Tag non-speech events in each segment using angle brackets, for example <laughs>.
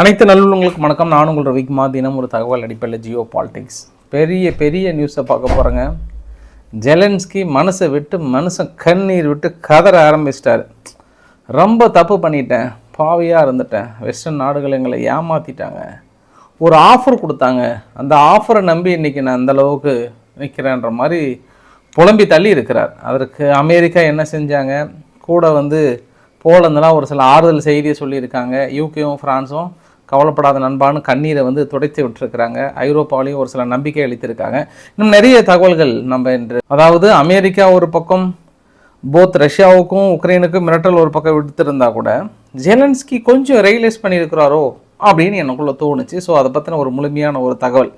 அனைத்து நல்லுள்ளங்களுக்கு வணக்கம். நான் உங்கள் ரவிக்குமார். தினம் ஒரு தகவல் அடிப்படையில் ஜியோ பாலிடிக்ஸ். பெரிய பெரிய நியூஸை பார்க்க போகிறேங்க ஜெலன்ஸ்கி மனசை விட்டு மனுஷன் கண்ணீர் விட்டு கதற ஆரம்பிச்சிட்டாரு. ரொம்ப தப்பு பண்ணிட்டேன். பாவியாக இருந்துட்டேன். வெஸ்டர்ன் நாடுகள் எங்களை ஏமாற்றிட்டாங்க ஒரு ஆஃபர் கொடுத்தாங்க. அந்த ஆஃபரை நம்பி இன்றைக்கி நான் அந்த அளவுக்கு நிற்கிறேன்ற மாதிரி புலம்பி தள்ளி இருக்கிறார். அதற்கு அமெரிக்கா என்ன செஞ்சாங்க? கூட வந்து போலந்தெல்லாம் ஒரு சில ஆறுதல் செய்தியை சொல்லியிருக்காங்க. யூகேவும் ஃப்ரான்ஸும் கவலைப்படாத நண்பான்னு கண்ணீரை வந்து துடைத்து விட்டுருக்கிறாங்க. ஐரோப்பாவிலையும் ஒரு சில நம்பிக்கை அளித்திருக்காங்க. இன்னும் நிறைய தகவல்கள் நம்ம என்று அதாவது அமெரிக்கா ஒரு பக்கம் போத் ரஷ்யாவுக்கும் உக்ரைனுக்கும் மிரட்டல் ஒரு பக்கம் விடுத்திருந்தா கூட ஜெலன்ஸ்கி கொஞ்சம் ரியலைஸ் பண்ணியிருக்கிறாரோ அப்படின்னு எனக்குள்ளே தோணுச்சு. ஸோ அதை பற்றின ஒரு முழுமையான ஒரு தகவல்.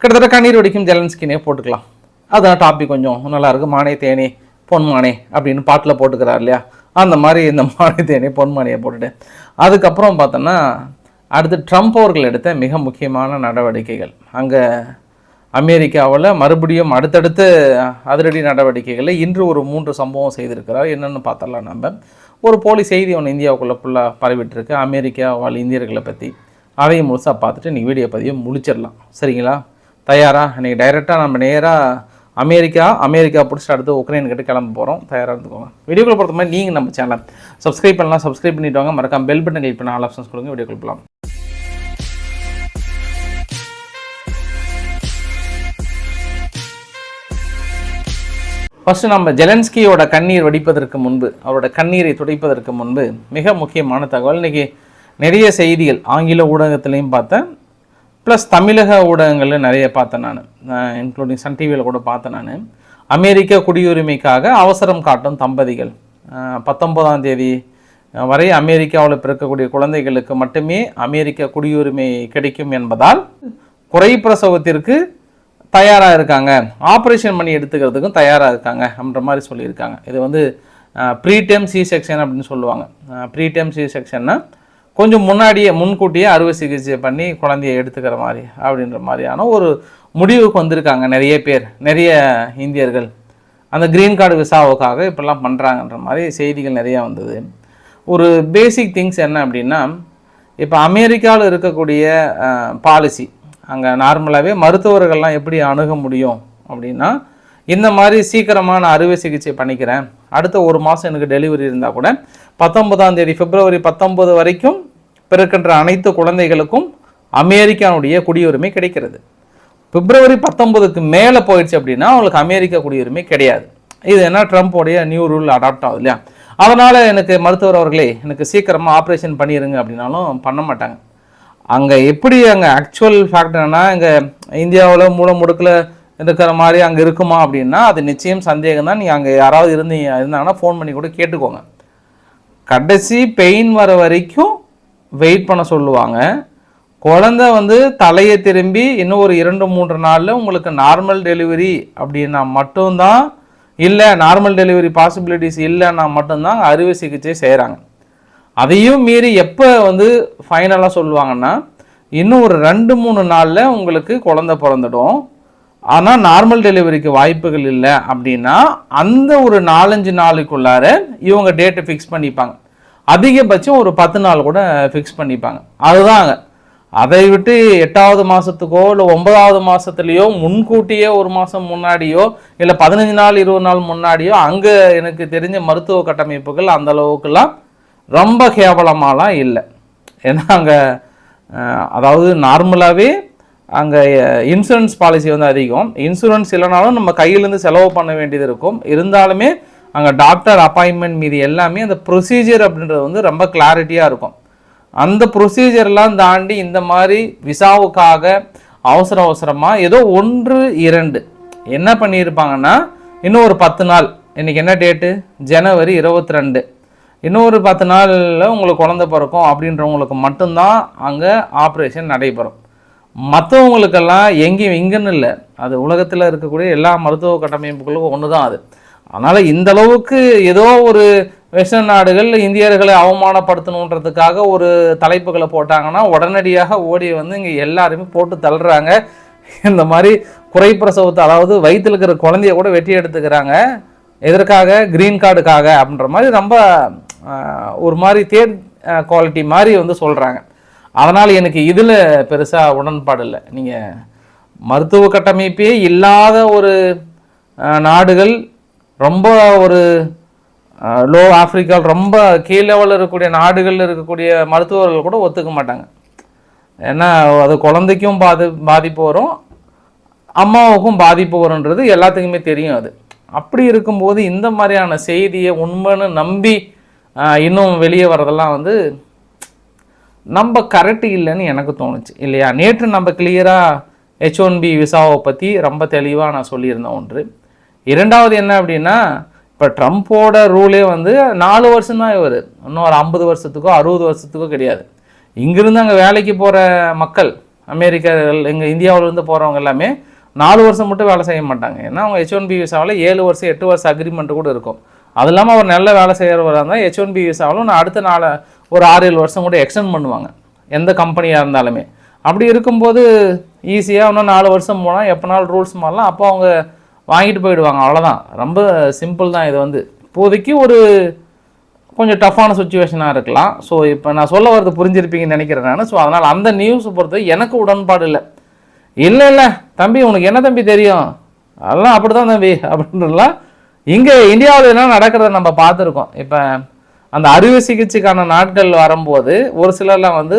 கிட்டத்தட்ட கண்ணீர் வடிக்கும் ஜெலன்ஸ்கினே போட்டுக்கலாம். அதான் டாபிக் கொஞ்சம். நல்லாயிருக்கு மானே தேனே பொன் மானே அப்படின்னு பாட்டில் போட்டுக்கிறார் இல்லையா? அந்த மாதிரி இந்த மானே தேனே பொன்மானையை போட்டுட்டு. அதுக்கப்புறம் பார்த்தோன்னா அடுத்து ட்ரம்ப் அவர்கள் எடுத்த மிக முக்கியமான நடவடிக்கைகள். அங்கே அமெரிக்காவில் மறுபடியும் அடுத்தடுத்து அதிரடி நடவடிக்கைகளில் இன்று ஒரு மூன்று சம்பவம் செய்திருக்கிறார். என்னென்னு பார்த்தலாம் நம்ம. ஒரு போலி செய்தி ஒன்று இந்தியாவுக்குள்ளே ஃபுல்லாக பரவிட்டுருக்கு. அமெரிக்கா வாழ் இந்தியர்களை பற்றி அதையும் முழுசாக பார்த்துட்டு இன்றைக்கி வீடியோ பதிவை முடிச்சிடலாம். சரிங்களா? தயாரா? இன்றைக்கி டைரெக்டாக நம்ம நேராக அமெரிக்கா அமெரிக்கா பிடிச்சிட்டு அடுத்து உக்ரைன் கிட்ட கிளம்ப போகிறோம் தயாராக இருந்துக்கோங்க. வீடியோக்குள்ள பொறுத்த மாதிரி நீங்கள் நம்ம சேனல் சப்ஸ்கிரைப் பண்ணலாம். சப்ஸ்கிரைப் பண்ணிட்டு வாங்க. மறக்காம பெல் பட்டன் கிளிக் பண்ண ஆல் ஆப்ஷன்ஸ் கொடுங்க. வீடியோ போகலாம் ஃபர்ஸ்ட் நம்ம ஜெலன்ஸ்கியோட கண்ணீர் வடிப்பதற்கு முன்பு அவரோட கண்ணீரை துடைப்பதற்கு முன்பு மிக முக்கியமான தகவல். இன்றைக்கி நிறைய செய்திகள் ஆங்கில ஊடகத்திலையும் பார்த்தேன். ப்ளஸ் தமிழக ஊடகங்களில் நிறைய பார்த்தேன் நான். இன்க்ளூடிங் சன் டிவியில் கூட பார்த்தேன் நான். அமெரிக்க குடியுரிமைக்காக அவசரம் காட்டும் தம்பதிகள். பத்தொன்பதாம் தேதி வரை அமெரிக்காவில் பிறக்கக்கூடிய குழந்தைகளுக்கு மட்டுமே அமெரிக்க குடியுரிமை கிடைக்கும் என்பதால் குறை பிரசவத்திற்கு தயாராக இருக்காங்க. ஆப்ரேஷன் பண்ணி எடுத்துக்கிறதுக்கும் தயாராக இருக்காங்க அப்படின்ற மாதிரி சொல்லியிருக்காங்க. இது வந்து ப்ரீ ப்ரீடெம் சி செக்ஷன் அப்படின்னு சொல்லுவாங்க. ப்ரீ ப்ரீடெம் சி செக்ஷன்னா கொஞ்சம் முன்னாடியே முன்கூட்டியே அறுவை சிகிச்சை பண்ணி குழந்தைய எடுத்துக்கிற மாதிரி அப்படின்ற மாதிரியான ஒரு முடிவுக்கு வந்திருக்காங்க நிறைய பேர் நிறைய இந்தியர்கள். அந்த க்ரீன் கார்டு விசாவுக்காக இப்படிலாம் பண்ணுறாங்கன்ற மாதிரி செய்திகள் நிறையா வந்தது. ஒரு பேசிக் திங்ஸ் என்ன அப்படின்னா இப்போ அமெரிக்காவில் இருக்கக்கூடிய பாலிசி அங்கே நார்மலாகவே மருத்துவர்கள்லாம் எப்படி அணுக முடியும் அப்படின்னா இந்த மாதிரி சீக்கிரமாக நான் அறுவை சிகிச்சை பண்ணிக்கிறேன் அடுத்த ஒரு மாதம் எனக்கு டெலிவரி இருந்தால் கூட பத்தொன்பதாம் தேதி பிப்ரவரி பத்தொன்பது வரைக்கும் பிறக்கின்ற அனைத்து குழந்தைகளுக்கும் அமெரிக்கானுடைய குடியுரிமை கிடைக்கிறது. பிப்ரவரி பத்தொன்பதுக்கு மேலே போயிடுச்சு அப்படின்னா அவங்களுக்கு அமெரிக்க குடியுரிமை கிடையாது. இது என்ன ட்ரம்ப்போடைய நியூ ரூல் அடாப்ட் ஆகுது இல்லையா? அதனால் எனக்கு மருத்துவர் அவர்களே எனக்கு சீக்கிரமாக ஆப்ரேஷன் பண்ணிடுங்க அப்படின்னாலும் பண்ண மாட்டாங்க. அங்கே எப்படி அங்கே ஆக்சுவல் ஃபேக்ட் என்னன்னா இங்கே இந்தியாவில் மூலம் முடுக்கில் இருக்கிற மாதிரி அங்கே இருக்குமா அப்படின்னா அது நிச்சயம் சந்தேகம் தான் நீங்கள் அங்கே யாராவது இருந்தீங்க இருந்தாங்கன்னா ஃபோன் பண்ணி கூட கேட்டுக்கோங்க. கடைசி பெயின் வர வரைக்கும் வெயிட் பண்ண சொல்லுவாங்க. குழந்தை வந்து தலையை திரும்பி இன்னும் ஒரு இரண்டு மூன்று நாளில் உங்களுக்கு நார்மல் டெலிவரி அப்படின்னா மட்டும்தான் இல்லை நார்மல் டெலிவரி பாசிபிலிட்டிஸ் இல்லைன்னா மட்டும்தான் அறுவை சிகிச்சை செய்கிறாங்க அதையும் மீறி எப்போ வந்து ஃபைனலாக சொல்லுவாங்கன்னா இன்னும் ஒரு ரெண்டு மூணு நாளில் உங்களுக்கு குழந்தை பிறந்துடும். ஆனால் நார்மல் டெலிவரிக்கு வாய்ப்புகள் இல்லை அப்படின்னா அந்த ஒரு நாலஞ்சு நாளுக்குள்ளார இவங்க டேட்டை ஃபிக்ஸ் பண்ணிப்பாங்க. அதிகபட்சம் ஒரு பத்து நாள் கூட ஃபிக்ஸ் பண்ணிப்பாங்க. அதுதாங்க. அதை விட்டு எட்டாவது மாதத்துக்கோ இல்லை ஒன்பதாவது மாதத்துலேயோ முன்கூட்டியே ஒரு மாதம் முன்னாடியோ இல்லை பதினஞ்சு நாள் இருபது நாள் முன்னாடியோ அங்கே எனக்கு தெரிஞ்ச மருத்துவ கட்டமைப்புகள் அந்த அளவுக்குலாம் ரொம்ப கேவலமாலாம் இல்லை. ஏன்னா அங்கே அதாவது நார்மலாகவே அங்கே இன்சூரன்ஸ் பாலிசி வந்து அதிகம். இன்சூரன்ஸ் இல்லைனாலும் நம்ம கையிலேருந்து செலவு பண்ண வேண்டியது இருக்கும். இருந்தாலுமே அங்கே டாக்டர் அப்பாயின்மெண்ட் மீது எல்லாமே அந்த ப்ரொசீஜர் அப்படின்றது வந்து ரொம்ப கிளாரிட்டியாக இருக்கும். அந்த ப்ரொசீஜர்லாம் தாண்டி இந்த மாதிரி விசாவுக்காக அவசர அவசரமாக ஏதோ ஒன்று இரண்டு என்ன பண்ணியிருப்பாங்கன்னா இன்னும் ஒரு பத்து நாள். இன்னைக்கு என்ன டேட்டு ஜனவரி இருபத்தி ரெண்டு இன்னொரு பத்து நாளில் உங்களுக்கு குழந்த பிறக்கும் அப்படின்றவங்களுக்கு மட்டும்தான் அங்கே ஆப்ரேஷன் நடைபெறும். மற்றவங்களுக்கெல்லாம் எங்கேயும் இங்கேன்னு இல்லை. அது உலகத்தில் இருக்கக்கூடிய எல்லா மருத்துவ கட்டமைப்புகளுக்கும் ஒன்று தான் அது. அதனால் இந்த அளவுக்கு ஏதோ ஒரு வெஸ்டர்ன் நாடுகள் இந்தியர்களை அவமானப்படுத்தணுன்றதுக்காக ஒரு தலைப்புகளை போட்டாங்கன்னா உடனடியாக ஓடி வந்து இங்கே எல்லாருமே போட்டு தள்ளுறாங்க. இந்த மாதிரி குறைப்பிரசவத்தை அதாவது வயிற்றில் இருக்கிற குழந்தைய கூட வெட்டி எடுத்துக்கிறாங்க. எதற்காக? க்ரீன் கார்டுக்காக அப்படின்ற மாதிரி ரொம்ப ஒரு மாதிரி தேர் குவாலிட்டி மாதிரி வந்து சொல்கிறாங்க அதனால் எனக்கு இதில் பெருசாக உடன்பாடு இல்லை. நீங்கள் மருத்துவ கட்டமைப்பே இல்லாத ஒரு நாடுகள் ரொம்ப ஒரு லோ ஆஃப்ரிக்கா ரொம்ப கீழ் லெவலில் இருக்கக்கூடிய நாடுகளில் இருக்கக்கூடிய மருத்துவர்கள் கூட ஒத்துக்க மாட்டாங்க. ஏன்னா அது குழந்தைக்கும் பாதி பாதிப்பு வரும். அம்மாவுக்கும் பாதிப்பு வரும்ன்றது எல்லாத்துக்குமே தெரியும் அது. அப்படி இருக்கும்போது இந்த மாதிரியான செய்தியை உண்மைன்னு நம்பி இன்னும் வெளியே வரதெல்லாம் வந்து நம்ம கரெக்ட் இல்லைன்னு எனக்கு தோணுச்சு. இல்லையா? நேற்று நம்ம கிளியராக ஹெச் ஒன் பி விசாவை பற்றி ரொம்ப தெளிவாக நான் சொல்லியிருந்தேன் ஒன்று. இரண்டாவது என்ன அப்படின்னா இப்போ ட்ரம்ப்போட ரூலே வந்து நாலு வருஷம் தான் இவர். இன்னும் ஒரு ஐம்பது வருஷத்துக்கோ அறுபது வருஷத்துக்கோ கிடையாது. இங்கேருந்து அங்கே வேலைக்கு போகிற மக்கள் அமெரிக்கர்கள் எங்கள் இந்தியாவிலேருந்து போகிறவங்க எல்லாமே நாலு வருஷம் மட்டும் வேலை செய்ய மாட்டாங்க. ஏன்னா அவங்க ஹெச் ஒன் பி விசாவில் ஏழு வருஷம் எட்டு வருஷம் அக்ரிமெண்ட் கூட இருக்கும். அது இல்லாமல் அவர் நல்ல வேலை செய்கிறவராக இருந்தால் ஹெச் ஒன் பி விசாவிலும் நான் அடுத்த நாள் ஒரு ஆறு ஏழு வருஷம் கூட எக்ஸ்டெண்ட் பண்ணுவாங்க. எந்த கம்பெனியாக இருந்தாலுமே. அப்படி இருக்கும்போது ஈஸியாக இன்னும் நாலு வருஷம் போனால் எப்போனாலும் ரூல்ஸ் மாறலாம். அப்போ அவங்க வாங்கிட்டு போயிடுவாங்க. அவ்வளோதான் ரொம்ப சிம்பிள் தான் இது வந்து. இப்போதைக்கு ஒரு கொஞ்சம் டஃப்பான சுச்சுவேஷனாக இருக்கலாம். ஸோ இப்போ நான் சொல்ல வரது புரிஞ்சிருப்பீங்கன்னு நினைக்கிறேன் நான். ஸோ அதனால் அந்த நியூஸ் பொறுத்து எனக்கு உடன்பாடு இல்லை. இல்லை இல்லை. தம்பி உனக்கு என்ன தம்பி தெரியும்? அதெல்லாம் அப்படி தான் தம்பி. அப்படின்றலாம் இங்கே இந்தியாவில் என்ன நடக்கிறத நம்ம பார்த்துருக்கோம். இப்போ அந்த அறுவை சிகிச்சைக்கான நாட்கள் வரும்போது ஒரு சிலர்லாம் வந்து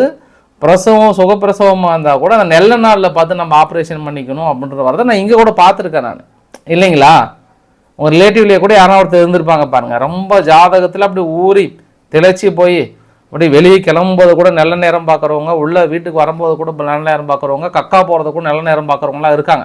பிரசவம் சுகப்பிரசவமாக இருந்தால் கூட அந்த நல்ல நாளில் பார்த்து நம்ம ஆப்ரேஷன் பண்ணிக்கணும் அப்படின்ற வரதை நான் இங்கே கூட பார்த்துருக்கேன் நான். இல்லைங்களா? உங்கள் ரிலேட்டிவ்லேயே கூட யாராவது ஒருத்தர் இருந்திருப்பாங்க பாருங்கள் ரொம்ப ஜாதகத்தில் அப்படி ஊறி திளைச்சி போய் அப்படி வெளியே கிளம்பும்போது கூட நல்ல நேரம் பார்க்குறவங்க உள்ளே வீட்டுக்கு வரும்போது கூட நல்ல நேரம் பார்க்குறவங்க கக்கா போகிறது கூட நல்ல நேரம் பார்க்குறவங்களாம் இருக்காங்க.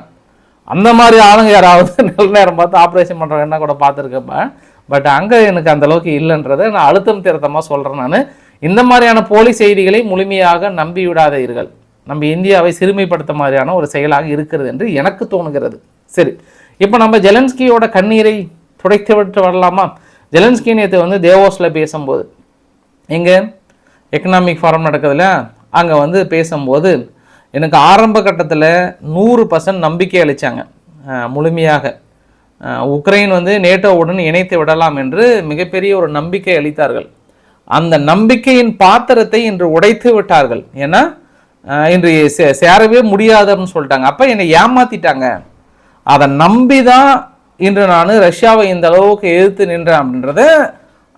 அந்த மாதிரி ஆளுங்க யாராவது <laughs> நல்ல நேரம் பார்த்து ஆப்ரேஷன் பண்ணுறவங்க என்ன கூட பார்த்துருக்கப்பேன் பட் அங்கே எனக்கு அந்த அளவுக்கு இல்லைன்றதை நான் அழுத்தம் திருத்தமாக சொல்கிறேன் நான். இந்த மாதிரியான போலி செய்திகளை முழுமையாக நம்பிவிடாதீர்கள் நம்ம இந்தியாவை சிறுமைப்படுத்த மாதிரியான ஒரு செயலாக இருக்கிறது என்று எனக்கு தோணுகிறது. சரி இப்போ நம்ம ஜெலன்ஸ்கியோட கண்ணீரை துடைத்து விட்டு வரலாமா? ஜெலன்ஸ்கி நேற்று வந்து தேவோஸில் பேசும்போது எங்கே? எக்கனாமிக் ஃபாரம் நடக்குதுல அங்கே வந்து பேசும்போது எனக்கு ஆரம்ப கட்டத்தில் நூறு பர்சன்ட் நம்பிக்கை அளித்தாங்க முழுமையாக. உக்ரைன் வந்து நேட்டோவுடன் இணைத்து விடலாம் என்று மிகப்பெரிய ஒரு நம்பிக்கை அளித்தார்கள். அந்த நம்பிக்கையின் பாத்திரத்தை இன்று உடைத்து விட்டார்கள். ஏன்னா இன்று சே- சேரவே முடியாதுன்னு சொல்லிட்டாங்க. அப்போ என்னை ஏமாத்திட்டாங்க. அதை நம்பி தான் இன்று நான் ரஷ்யாவை இந்த அளவுக்கு எதிர்த்து நின்றேன் அப்படின்றத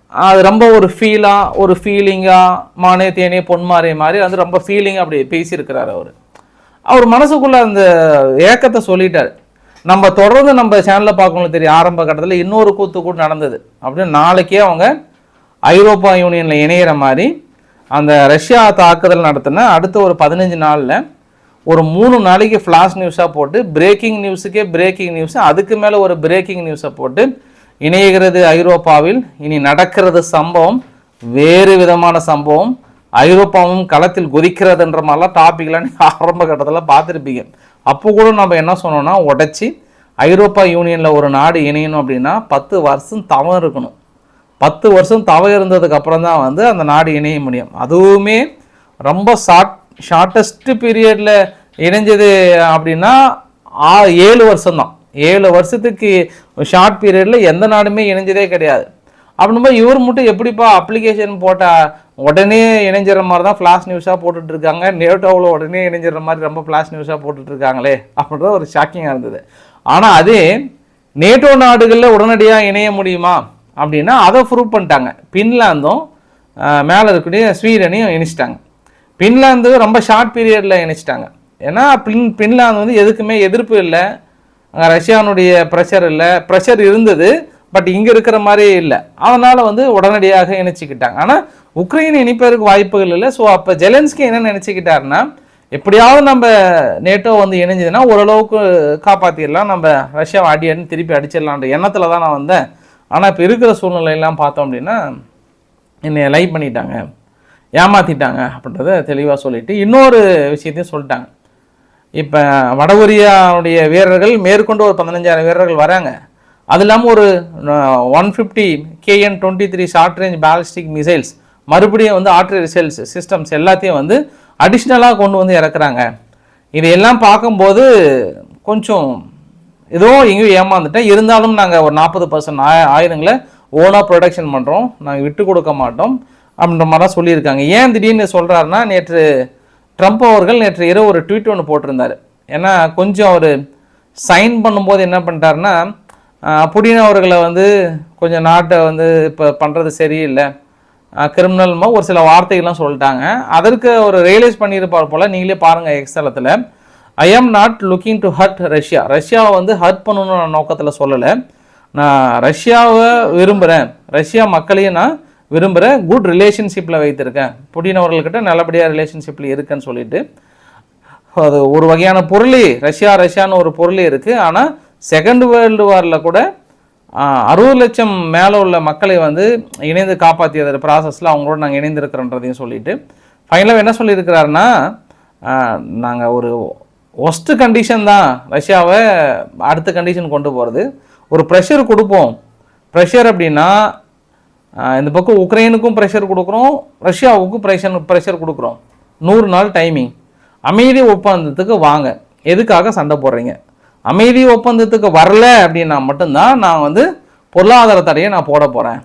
அது ரொம்ப ஒரு ஃபீலாக ஒரு ஃபீலிங்காக மானே தேனே பொன்மாரே மாதிரி வந்து ரொம்ப ஃபீலிங்காக அப்படி பேசியிருக்கிறார் அவர். அவர் மனசுக்குள்ள அந்த ஏக்கத்தை சொல்லிட்டார். நம்ம தொடர்ந்து நம்ம சேனலில் பார்க்கணும் தெரியும். ஆரம்ப கட்டத்தில் இன்னொரு கூத்து கூட நடந்தது. அப்படின்னு நாளைக்கே அவங்க ஐரோப்பா யூனியனில் இணையிற மாதிரி அந்த ரஷ்யா தாக்குதல் நடத்தின அடுத்த ஒரு பதினஞ்சு நாளில் ஒரு மூணு நாளைக்கு ஃப்ளாஷ் நியூஸாக போட்டு பிரேக்கிங் நியூஸுக்கே பிரேக்கிங் நியூஸ் அதுக்கு மேலே ஒரு பிரேக்கிங் நியூஸை போட்டு இணைகிறது ஐரோப்பாவில். இனி நடக்கிறது சம்பவம் வேறு விதமான சம்பவம். ஐரோப்பாவும் களத்தில் குதிக்கிறதுன்ற மாதிரிலாம் டாபிக்லாம் நீங்கள் ஆரம்ப கட்டத்தில் பார்த்துருப்பீங்க. அப்போ கூட நம்ம என்ன சொன்னோம்னா உடச்சி ஐரோப்பா யூனியனில் ஒரு நாடு இணையணும் அப்படின்னா பத்து வருஷம் தவம் இருக்கணும். பத்து வருஷம் தவம் இருந்ததுக்கு அப்புறம் தான் வந்து அந்த நாடு இணைய முடியும். அதுவுமே ரொம்ப ஷார்ட் ஷார்ட்டஸ்ட் பீரியடில் இணைஞ்சது அப்படின்னா ஏழு வருஷம்தான். ஏழு வருஷத்துக்கு ஷார்ட் பீரியடில் எந்த நாடுமே இணைஞ்சதே கிடையாது. அப்படின்போது இவர் மட்டும் எப்படிப்பா அப்ளிகேஷன் போட்டால் உடனே இணைஞ்சிற மாதிரி தான் ஃப்ளாஷ் நியூஸாக போட்டுட்ருக்காங்க நேட்டோவில் உடனே இணைஞ்சிற மாதிரி ரொம்ப ஃப்ளாஷ் நியூஸாக போட்டுட்ருக்காங்களே அப்படின்றது அப்படின்ற ஒரு ஷாக்கிங்காக இருந்தது. ஆனால் அதே நேட்டோ நாடுகளில் உடனடியாக இணைய முடியுமா அப்படின்னா அதை ப்ரூவ் பண்ணிட்டாங்க. பின்லாந்தும் மேலே இருக்கக்கூடிய ஸ்வீடனையும் இணைச்சிட்டாங்க. பின்லாந்து ரொம்ப ஷார்ட் பீரியடில் இணைச்சிட்டாங்க. ஏன்னா பின் பின்லாந்து வந்து எதுக்குமே எதிர்ப்பு இல்லை. அங்கே ரஷ்யானுடைய ப்ரெஷர் இல்லை. ப்ரெஷர் இருந்தது. பட் இங்கே இருக்கிற மாதிரி இல்லை. அதனால் வந்து உடனடியாக இணைச்சிக்கிட்டாங்க. ஆனால் உக்ரைன் இணைப்பதற்கு வாய்ப்புகள் இல்லை. ஸோ அப்போ ஜெலன்ஸ்கி என்ன நினச்சிக்கிட்டாருன்னா எப்படியாவது நம்ம நேட்டோ வந்து இணைஞ்சதுன்னா ஓரளவுக்கு காப்பாற்றிடலாம் நம்ம ரஷ்யா அடியன்னு திருப்பி அடிச்சிடலான்ற எண்ணத்தில் தான் நான் வந்தேன். ஆனால் இப்போ இருக்கிற சூழ்நிலையெல்லாம் பார்த்தோம் அப்படின்னா என்னை லைவ் பண்ணிட்டாங்க. ஏமாற்றிட்டாங்க அப்படின்றத தெளிவாக சொல்லிவிட்டு இன்னொரு விஷயத்தையும் சொல்லிட்டாங்க. இப்போ வடகொரியாவுடைய வீரர்கள் மேற்கொண்டு ஒரு பதினஞ்சாயிரம் வீரர்கள் வராங்க. அது இல்லாமல் ஒரு one fifty KN twenty three short range ballistic missiles மறுபடியும் வந்து ஆர்ட்ரி ரிசல்ஸ் சிஸ்டம்ஸ் எல்லாத்தையும் வந்து அடிஷ்னலாக கொண்டு வந்து இறக்குறாங்க. இதையெல்லாம் பார்க்கும்போது கொஞ்சம் ஏதோ எங்கேயும் ஏமாந்துட்டேன். இருந்தாலும் நாங்கள் ஒரு நாற்பது பர்சன்ட் ஆயுதங்களை ஓனாக ப்ரொடக்ஷன் பண்ணுறோம் நாங்கள் விட்டு கொடுக்க மாட்டோம் அப்படின்ற மாதிரி சொல்லியிருக்காங்க. ஏன் திடீர்னு சொல்கிறாருன்னா நேற்று ட்ரம்ப் அவர்கள் நேற்று இரவு ஒரு ட்வீட் ஒன்று போட்டிருந்தார். ஏன்னா கொஞ்சம் அவர் சைன் பண்ணும்போது என்ன பண்ணிட்டாருன்னா அப்படின்னு அவர்களை வந்து கொஞ்சம் நாட்டை வந்து இப்போ பண்ணுறது சரியில்லை. கிரிமினல்மா ஒரு சில வார்த்தைகள்லாம் சொல்லிட்டாங்க. அதற்கு ஒரு ரியலைஸ் பண்ணியிருப்பார் போல் நீங்களே பாருங்கள் எக்ஸ்தலத்தில் I am not looking to hurt Russia ரஷ்யாவை வந்து ஹர்ட் பண்ணணும்னு நோக்கத்தில் சொல்லலை. நான் ரஷ்யாவை விரும்புகிறேன் ரஷ்யா மக்களையும் நான் விரும்புகிறேன் குட் ரிலேஷன்ஷிப்பில் வைத்திருக்கேன். புடினவர்கள்கிட்ட நல்லபடியாக ரிலேஷன்ஷிப்பில் இருக்குன்னு சொல்லிட்டு. அது ஒரு வகையான பொருளே. ரஷ்யா ரஷ்யான்னு ஒரு பொருளே இருக்குது ஆனால் செகண்ட் வேர்ல்டு வாரில் கூட அறுபது லட்சம் மேலே உள்ள மக்களை வந்து இணைந்து காப்பாற்றியது ப்ராசஸில் அவங்களோட நாங்கள் இணைந்திருக்கிறோன்றதையும் சொல்லிட்டு ஃபைனலாக என்ன சொல்லியிருக்கிறாருன்னா நாங்கள் ஒரு ஒஸ்ட்டு கண்டிஷன் தான் ரஷ்யாவை அடுத்த கண்டிஷன் கொண்டு போகிறது ஒரு ப்ரெஷர் கொடுப்போம். ப்ரெஷர் அப்படின்னா இந்த பக்கம் உக்ரைனுக்கும் ப்ரெஷர் கொடுக்குறோம் ரஷ்யாவுக்கும் ப்ரெஷர் ப்ரெஷர் கொடுக்குறோம். நூறு நாள் டைமிங் அமைதி ஒப்பந்தத்துக்கு வாங்க. எதுக்காக சண்டை போடுறீங்க? அமைதி ஒப்பந்தத்துக்கு வரல அப்படின்னா மட்டும்தான் நான் வந்து பொருளாதார தடையை நான் போட போகிறேன்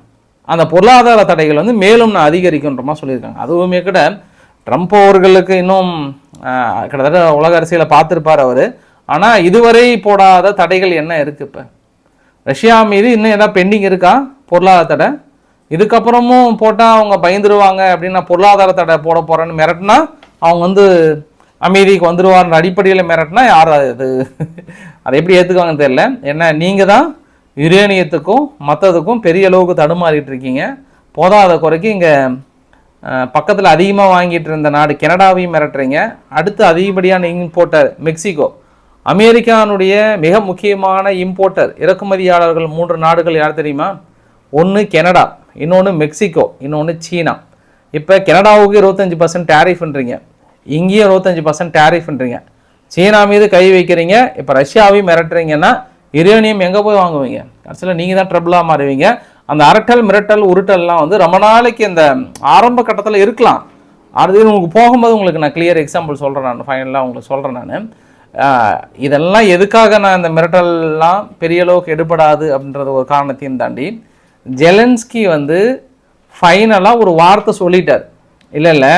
அந்த பொருளாதார தடைகள் வந்து மேலும் நான் அதிகரிக்கின்றமா சொல்லியிருக்காங்க. அதுவுமே கூட ட்ரம்ப் அவர்களுக்கு இன்னும் கிட்டத்தட்ட உலக அரசியலை பார்த்துருப்பார் அவர். ஆனால் இதுவரை போடாத தடைகள் என்ன இருக்குது இப்போ? ரஷ்யா மீது இன்னும் எதாவது பெண்டிங் இருக்கா? பொருளாதார தடை? இதுக்கப்புறமும் போட்டால் அவங்க பயந்துருவாங்க அப்படின்னு நான் பொருளாதார தடை போட போகிறேன்னு மிரட்டினா அவங்க வந்து அமைதிக்கு வந்துடுவார்னு அடிப்படையில் மிரட்டினா யார் அது? அதை எப்படி ஏற்றுக்குவாங்கன்னு தெரியல. ஏன்னா நீங்கள் தான் யுரேனியத்துக்கும் மற்றதுக்கும் பெரிய அளவுக்கு தடுமாறிட்டு இருக்கீங்க. போதாத குறைக்கு இங்கே பக்கத்தில் அதிகமாக வாங்கிட்டு இருந்த நாடு கனடாவையும் மிரட்டுறீங்க. அடுத்து அதிகப்படியான இம்போர்ட்டர் மெக்சிகோ. அமெரிக்கானுடைய மிக முக்கியமான இம்போர்ட்டர் இறக்குமதியாளர்கள் மூன்று நாடுகள் யார் தெரியுமா? ஒன்று கனடா இன்னொன்று மெக்சிகோ இன்னொன்று சீனா. இப்போ கனடாவுக்கு இருபத்தஞ்சி பர்சன்ட் டேரிஃப்ன்றீங்க இங்கேயும் இருபத்தஞ்சி பர்சன்ட் டேரிஃப்ன்றீங்க சீனா மீது கை வைக்கிறீங்க இப்போ ரஷ்யாவையும் மிரட்டுறீங்கன்னா யுரேனியம் எங்கே போய் வாங்குவீங்க? கடைசியில் நீங்கள் தான் ட்ரபிளாக மாறுவீங்க. அந்த அரட்டல் மிரட்டல் உருட்டல்லாம் வந்து ரொம்ப நாளைக்கு இந்த ஆரம்ப கட்டத்தில் இருக்கலாம். அது உங்களுக்கு போகும்போது உங்களுக்கு நான் கிளியர் எக்ஸாம்பிள் சொல்கிறேன் நான் ஃபைனலாக உங்களுக்கு சொல்கிறேன் நான். இதெல்லாம் எதுக்காக நான் இந்த மிரட்டல்லாம் பெரிய அளவுக்கு எடுபடாது அப்படின்றது ஒரு காரணத்தையும் தாண்டி ஜெலன்ஸ்கி வந்து ஃபைனலாக ஒரு வார்த்தை சொல்லிட்டார். இல்லை இல்லை.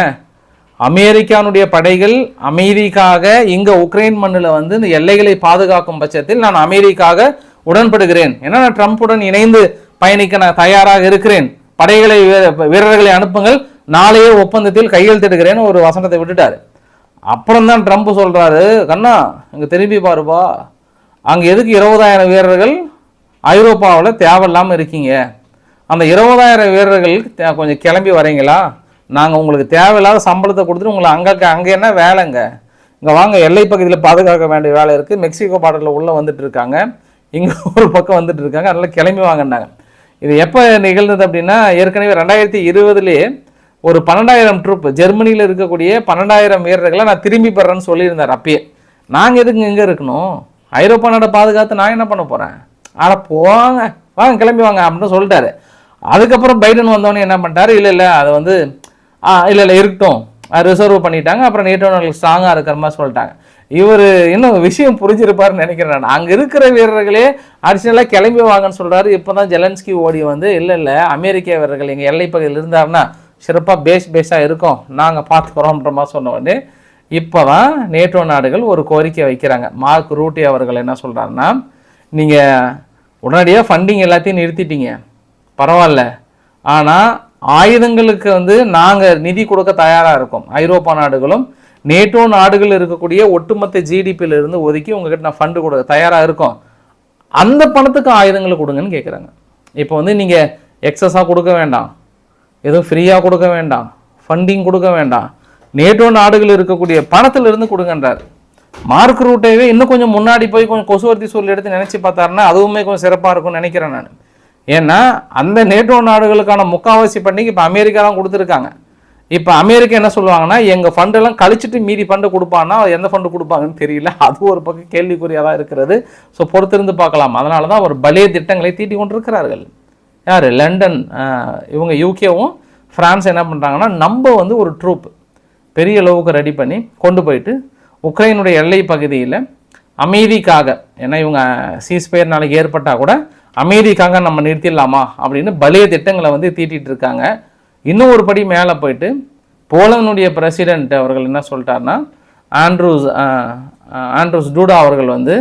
அமெரிக்கானுடைய படைகள் அமைதிக்காக இங்கே உக்ரைன் மண்ணில் வந்து இந்த எல்லைகளை பாதுகாக்கும் பட்சத்தில் நான் அமெரிக்காக உடன்படுகிறேன். ஏன்னா நான் ட்ரம்ப்புடன் இணைந்து பயணிக்க நான் தயாராக இருக்கிறேன். படைகளை வீர- வீரர்களை அனுப்புங்கள். நாளையே ஒப்பந்தத்தில் கையெழுத்திடுகிறேன்னு ஒரு வசனத்தை விட்டுட்டார். அப்புறம் தான் ட்ரம்ப் சொல்கிறாரு கண்ணா இங்கே திரும்பி பாருப்பா. அங்கே எதுக்கு இருபதாயிரம் வீரர்கள் ஐரோப்பாவில் தேவையில்லாமல் இருக்கீங்க? அந்த இருபதாயிரம் வீரர்கள் கொஞ்சம் கிளம்பி வரீங்களா? நாங்கள் உங்களுக்கு தேவையில்லாத சம்பளத்தை கொடுத்துட்டு உங்களை அங்கே அங்கே என்ன வேலைங்க? இங்கே வாங்க எல்லை பகுதியில் பாதுகாக்க வேண்டிய வேலை இருக்குது மெக்சிகோ பார்டரில் உள்ளே வந்துட்டு இருக்காங்க. இங்கே ஒரு பக்கம் வந்துட்டு இருக்காங்க. அதனால் கிளம்பி வாங்கினாங்க இது எப்போ நிகழ்ந்தது அப்படின்னா ஏற்கனவே ரெண்டாயிரத்தி இருபதுலேயே ஒரு பன்னெண்டாயிரம் ட்ரூப் ஜெர்மனியில் இருக்கக்கூடிய பன்னெண்டாயிரம் வீரர்களை நான் திரும்பி பெறேன்னு சொல்லியிருந்தார் அப்பயே. நாங்கள் எதுக்கு இங்கே இருக்கணும்? ஐரோப்பா நாடை பாதுகாத்து நான் என்ன பண்ண போகிறேன் ஆனால் போவாங்க வாங்க கிளம்பி வாங்க அப்படின்னு சொல்லிட்டாரு. அதுக்கப்புறம் பைடன் வந்தவொடனே என்ன பண்ணிட்டாரு? இல்லை இல்லை அது வந்து இல்லை இல்லை இருக்கட்டும். ரிசர்வ் பண்ணிட்டாங்க. அப்புறம் நேட்டோ நாடுகள் ஸ்ட்ராங்காக இருக்கிற மாதிரி சொல்லிட்டாங்க. இவர் இன்னும் விஷயம் புரிஞ்சிருப்பாருன்னு நினைக்கிறேன் நான். அங்கே இருக்கிற வீரர்களே அடிஷனலாக கிளம்பி வாங்கன்னு சொல்கிறாரு இப்போ தான் ஜெலன்ஸ்கி ஓடி வந்து இல்லை இல்லை அமெரிக்க வீரர்கள் எங்கள் எல்லை பகுதியில் இருந்தாருன்னா சிறப்பாக பேஸ் பேஸாக இருக்கும். நாங்கள் பார்த்துக்குறோம்ன்ற மாதிரி சொன்ன உடனே இப்போ தான் நேட்டோ நாடுகள் ஒரு கோரிக்கை வைக்கிறாங்க. மார்க் ரூட்டி அவர்கள் என்ன சொல்கிறாருன்னா நீங்கள் உடனடியாக ஃபண்டிங் எல்லாத்தையும் நிறுத்திட்டீங்க. பரவாயில்ல. ஆனால் ஆயுதங்களுக்கு வந்து நாங்கள் நிதி கொடுக்க தயாராக இருக்கோம். ஐரோப்பா நாடுகளும் நேட்டோ நாடுகள் இருக்கக்கூடிய ஒட்டுமொத்த ஜிடிபியிலிருந்து ஒதுக்கி உங்ககிட்ட நான் ஃபண்டு கொடுக்க தயாராக இருக்கோம். அந்த பணத்துக்கு ஆயுதங்களை கொடுங்கன்னு கேட்குறாங்க இப்போ வந்து நீங்கள் எக்ஸஸாக கொடுக்க வேண்டாம். எதுவும் ஃப்ரீயாக கொடுக்க வேண்டாம். ஃபண்டிங் கொடுக்க வேண்டாம். நேட்டோ நாடுகள் இருக்கக்கூடிய பணத்திலிருந்து கொடுங்கன்றார். மார்க் ரூட்டையவே இன்னும் கொஞ்சம் முன்னாடி போய் கொஞ்சம் கொசுவர்த்தி சொல்லி எடுத்து நினச்சி பார்த்தாருன்னா அதுவுமே கொஞ்சம் சிறப்பாக இருக்கும்னு நினைக்கிறேன் நான். ஏன்னா அந்த நேட்டோ நாடுகளுக்கான முக்காவாசி பண்ணிக்கு இப்போ அமெரிக்கா தான் கொடுத்துருக்காங்க. இப்போ அமெரிக்கா என்ன சொல்லுவாங்கன்னா எங்கள் ஃபண்டெல்லாம் கழிச்சிட்டு மீதி ஃபண்டு கொடுப்பான்னா எந்த ஃபண்டு கொடுப்பாங்கன்னு தெரியல. அது ஒரு பக்கம் கேள்விக்குறியாக தான் இருக்கிறது. ஸோ பொறுத்திருந்து பார்க்கலாம். அதனால தான் ஒரு பலே திட்டங்களை தீட்டி கொண்டிருக்கிறார்கள். யார்? லண்டன் இவங்க யூகேவும் ஃப்ரான்ஸ் என்ன பண்ணுறாங்கன்னா நம்ம வந்து ஒரு ட்ரூப் பெரிய அளவுக்கு ரெடி பண்ணி கொண்டு போயிட்டு உக்ரைனுடைய எல்லை பகுதியில் அமைதிக்காக ஏன்னா இவங்க சீஸ்பயர் நாளைக்கு ஏற்பட்டால் கூட அமைதிக்காக நம்ம நிறுத்திடலாமா அப்படின்னு பலிய திட்டங்களை வந்து தீட்டிகிட்டு இருக்காங்க. இன்னும் ஒரு படி மேலே போயிட்டு போலனுடைய பிரசிடென்ட் அவர்கள் என்ன சொல்லிட்டாருன்னா ஆண்ட்ரூஸ் ஆண்ட்ரூஸ் டூடா அவர்கள் வந்து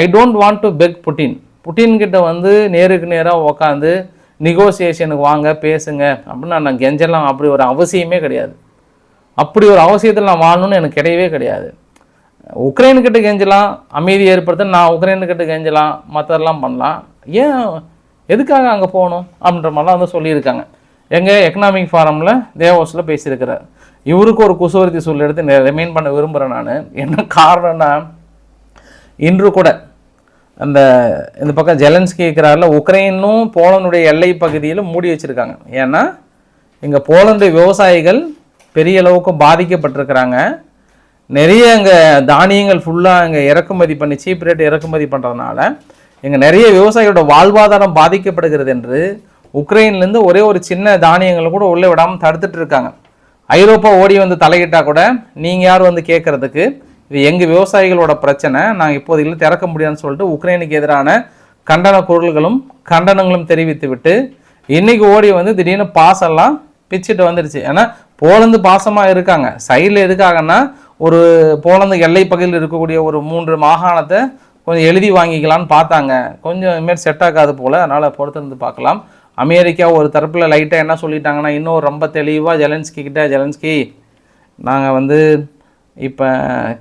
I don't want to beg Putin புட்டின்கிட்ட வந்து நேருக்கு நேராக உக்காந்து நெகோசியேஷனுக்கு வாங்க பேசுங்க. அப்படின்னு நான் கெஞ்சலாம் அப்படி ஒரு அவசியமே கிடையாது. அப்படி ஒரு அவசியத்தில் நான் வாழணும்னு எனக்கு கிடையவே கிடையாது. உக்ரைன்கிட்ட கெஞ்சலாம் அமைதி ஏற்படுத்த நான் உக்ரைன்கிட்ட கெஞ்சலாம் மற்றதெல்லாம் பண்ணலாம். ஏன் எதுக்காக அங்கே போகணும் அப்படின்ற மாதிரிலாம் வந்து சொல்லியிருக்காங்க. எங்கள் எக்கனாமிக் ஃபாரமில் தேவோஸில் பேசியிருக்கிறார். இவருக்கு ஒரு குசுவர்த்தி சொல்லி எடுத்து ரிமைன் பண்ண விரும்புகிறேன் நான். என்ன காரணம்னா இன்று கூட அந்த இந்த பக்கம் ஜெலன்ஸ்கி இருக்கிறாரில் உக்ரைனும் போலனுடைய எல்லை பகுதியில் மூடி வச்சுருக்காங்க. ஏன்னா இங்கே போலந்து விவசாயிகள் பெரிய அளவுக்கு பாதிக்கப்பட்டிருக்கிறாங்க. நிறைய அங்கே தானியங்கள் ஃபுல்லாக அங்கே இறக்குமதி பண்ணி சீப் ரேட் இறக்குமதி பண்ணுறதுனால இங்கே நிறைய விவசாயிகளோட வாழ்வாதாரம் பாதிக்கப்படுகிறது என்று உக்ரைன்லேருந்து ஒரே ஒரு சின்ன தானியங்களை கூட உள்ளே விடாமல் தடுத்துட்டு இருக்காங்க. ஐரோப்பா ஓடி வந்து தலையிட்டால் கூட நீங்கள் யார் வந்து கேட்குறதுக்கு இது எங்கள் விவசாயிகளோட பிரச்சனை. நாங்கள் இப்போதைக்கு திறக்க முடியாதுன்னு சொல்லிட்டு உக்ரைனுக்கு எதிரான கண்டன குரல்களும் கண்டனங்களும் தெரிவித்து விட்டு இன்றைக்கி ஓடி வந்து திடீர்னு பாசெல்லாம் பிச்சுட்டு வந்துடுச்சு ஏன்னா போலந்து பாசமாக இருக்காங்க. சைடில் எதுக்காகன்னா ஒரு போலந்து எல்லை பகுதியில் இருக்கக்கூடிய ஒரு மூன்று மாகாணத்தை கொஞ்சம் எழுதி வாங்கிக்கலான்னு பார்த்தாங்க. கொஞ்சம் இதுமாரி செட் ஆகாது போல். அதனால் பொறுத்திருந்து பார்க்கலாம். அமெரிக்கா ஒரு தரப்பில் லைட்டாக என்ன சொல்லிட்டாங்கன்னா இன்னும் ரொம்ப தெளிவாக ஜெலன்ஸ்கி கிட்ட ஜெலன்ஸ்கி நாங்கள் வந்து இப்போ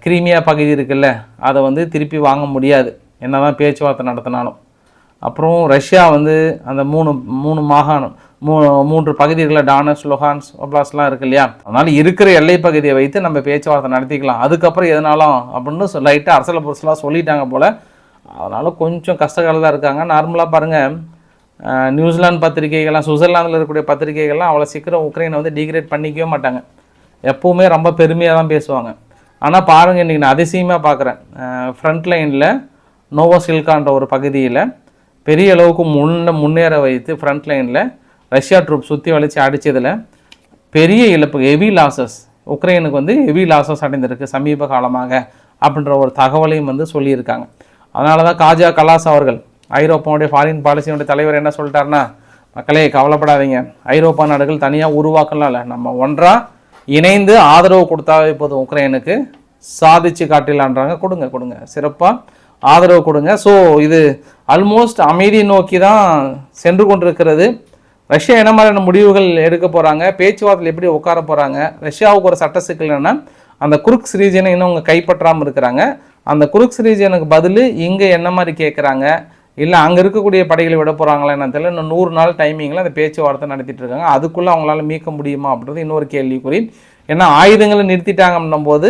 கிரீமியா பகுதி இருக்குல்ல அதை வந்து திருப்பி வாங்க முடியாது. என்ன தான் பேச்சுவார்த்தை நடத்தினாலும். அப்புறம் ரஷ்யா வந்து அந்த மூணு மூணு மாகாணம் மூ மூன்று பகுதிகளில் டானஸ் லொஹான்ஸ் ஒப்லாஸ்லாம் இருக்கு இல்லையா? அதனால் இருக்கிற எல்லை பகுதியை வைத்து நம்ம பேச்சுவார்த்தை நடத்திக்கலாம். அதுக்கப்புறம் எதனாலும் அப்படின்னு லைட்டாக அரசல புரசலாக சொல்லிட்டாங்க போல். அதனால் கொஞ்சம் கஷ்டகாலம் தான் இருக்காங்க. நார்மலாக பாருங்கள் நியூசிலாந்து பத்திரிகைகள்லாம் சுவிட்சர்லாந்தில் இருக்கக்கூடிய பத்திரிகைகள்லாம் அவ்வளோ சீக்கிரம் உக்ரைனை வந்து டிகிரேட் பண்ணிக்கவே மாட்டாங்க. எப்போவுமே ரொம்ப பெருமையாக தான் பேசுவாங்க. ஆனால் பாருங்கள் இன்றைக்கி நான் அதிசயமாக பார்க்குறேன் ஃப்ரண்ட் லைனில் நோவோ சில்கான்ற ஒரு பகுதியில் பெரிய அளவுக்கு முன்ன முன்னேற வைத்து ஃப்ரண்ட் லைனில் ரஷ்யா ட்ரூப் சுற்றி வளைச்சி அடித்ததில் பெரிய இழப்பு ஹெவி லாசஸ் உக்ரைனுக்கு வந்து ஹெவி லாசஸ் அடைந்திருக்கு சமீப காலமாக அப்படின்ற ஒரு தகவலையும் வந்து சொல்லியிருக்காங்க. அதனால தான் காஜா கலாஸ் அவர்கள் ஐரோப்பாவுடைய ஃபாரின் பாலிசியினுடைய தலைவர் என்ன சொல்லிட்டாருன்னா மக்களே கவலைப்படாதீங்க. ஐரோப்பா நாடுகள் தனியாக உருவாக்கலாம் இல்லை நம்ம ஒன்றாக இணைந்து ஆதரவு கொடுத்தாவே போதும் உக்ரைனுக்கு. சாதிச்சு காட்டிலான்றாங்க கொடுங்க கொடுங்க. சிறப்பாக ஆதரவு கொடுங்க. ஸோ இது ஆல்மோஸ்ட் அமைதி நோக்கி தான் சென்று கொண்டிருக்கிறது. ரஷ்யா என்ன மாதிரியான முடிவுகள் எடுக்க போகிறாங்க பேச்சுவார்த்தையில் எப்படி உட்கார போகிறாங்க ரஷ்யாவுக்கு ஒரு சட்ட சிக்கல் என்னென்னா அந்த குருக்ஸ் ரீஜனை இன்னும் அவங்க கைப்பற்றாமல் இருக்கிறாங்க. அந்த குருக்ஸ் ரீஜனுக்கு பதில் இங்கே என்ன மாதிரி கேட்குறாங்க இல்லை அங்கே இருக்கக்கூடிய படைகளை விட போகிறாங்களா என்ன தெரியல. இன்னும் நூறு நாள் டைமிங்கில் அந்த பேச்சுவார்த்தை நடத்திட்டு இருக்காங்க. அதுக்குள்ளே அவங்களால மீட்க முடியுமா அப்படின்றது இன்னொரு கேள்விக்குறி. ஏன்னா ஆயுதங்களை நிறுத்திட்டாங்கன்னும் போது